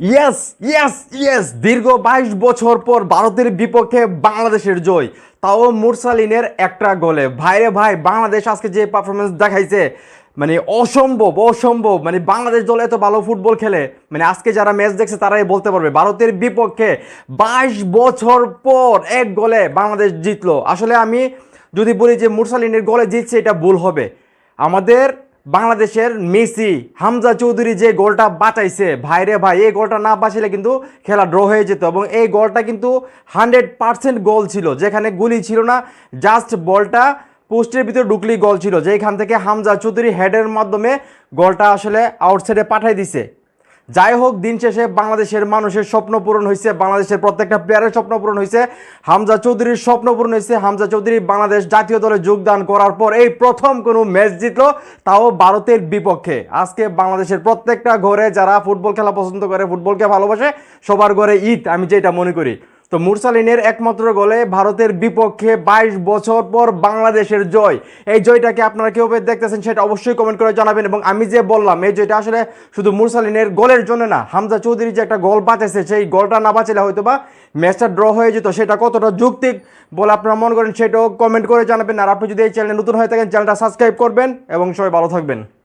Yes yes yes দীর্ঘ বাইশ বছর পর ভারতের বিপক্ষে বাংলাদেশের জয়। তাও মুরসালিনের একটা গোলে। ভাইরে ভাই, বাংলাদেশ আজকে যে পারফরমেন্স দেখাইছে মানে অসম্ভব অসম্ভব। মানে বাংলাদেশ দল এত ভালো ফুটবল খেলে মানে আজকে যারা ম্যাচ দেখছে তারাই বলতে পারবে, ভারতের বিপক্ষে বাইশ বছর পর এক গোলে বাংলাদেশ জিতলো। আসলে আমি যদি বলি যে মুরসালিনের গোলে জিতছে, এটা ভুল হবে। আমাদের বাংলাদেশের মেসি, হামজা চৌধুরী যে গোলটা বাঁচাইছে ভাইরে ভাই, এই গোলটা না বাঁচিলে কিন্তু খেলা ড্র হয়ে যেত এবং এই গোলটা কিন্তু হান্ড্রেড পারসেন্ট গোল ছিল, যেখানে গুলি ছিল না, জাস্ট বলটা পোস্টের ভিতরে ঢুকলেই গোল ছিল যেখান থেকে হামজা চৌধুরী হেডের মাধ্যমে গোলটা আসলে আউটসাইডে পাঠাই দিছে। যাই হোক, দিন শেষে বাংলাদেশের মানুষের স্বপ্ন পূরণ হয়েছে বাংলাদেশের প্রত্যেকটা প্লেয়ারের স্বপ্ন পূরণ হয়েছে হামজা চৌধুরীর স্বপ্ন পূরণ হয়েছে হামজা চৌধুরী বাংলাদেশ জাতীয় দলে যোগদান করার পর এই প্রথম কোনো ম্যাচ জিতলো, তাও ভারতের বিপক্ষে। আজকে বাংলাদেশের প্রত্যেকটা ঘরে যারা ফুটবল খেলা পছন্দ করে, ফুটবলকে ভালোবাসে, সবার ঘরে ঈদ, আমি যেটা মনে করি। তো মুরসালিনের একমাত্র গোলে ভারতের বিপক্ষে বাইশ বছর পর বাংলাদেশের জয়। এই জয়টাকে আপনারা কীভাবে দেখতেছেন সেটা অবশ্যই কমেন্ট করে জানাবেন এবং আমি যে বললাম, এই জয়টা আসলে শুধু মুরসালিনের গোলের জন্য না, হামজা চৌধুরী যে একটা গোল বাঁচেছে, সেই গোলটা না বাঁচলে হয়তো বা ম্যাচটা ড্র হয়ে যেত, সেটা কতটা যুক্তিক বলে আপনারা মনে করেন সেটাও কমেন্ট করে জানাবেন। আর আপনি যদি এই চ্যানেলে নতুন হয়ে থাকেন চ্যানেলটা সাবস্ক্রাইব করবেন এবং সবাই ভালো থাকবেন।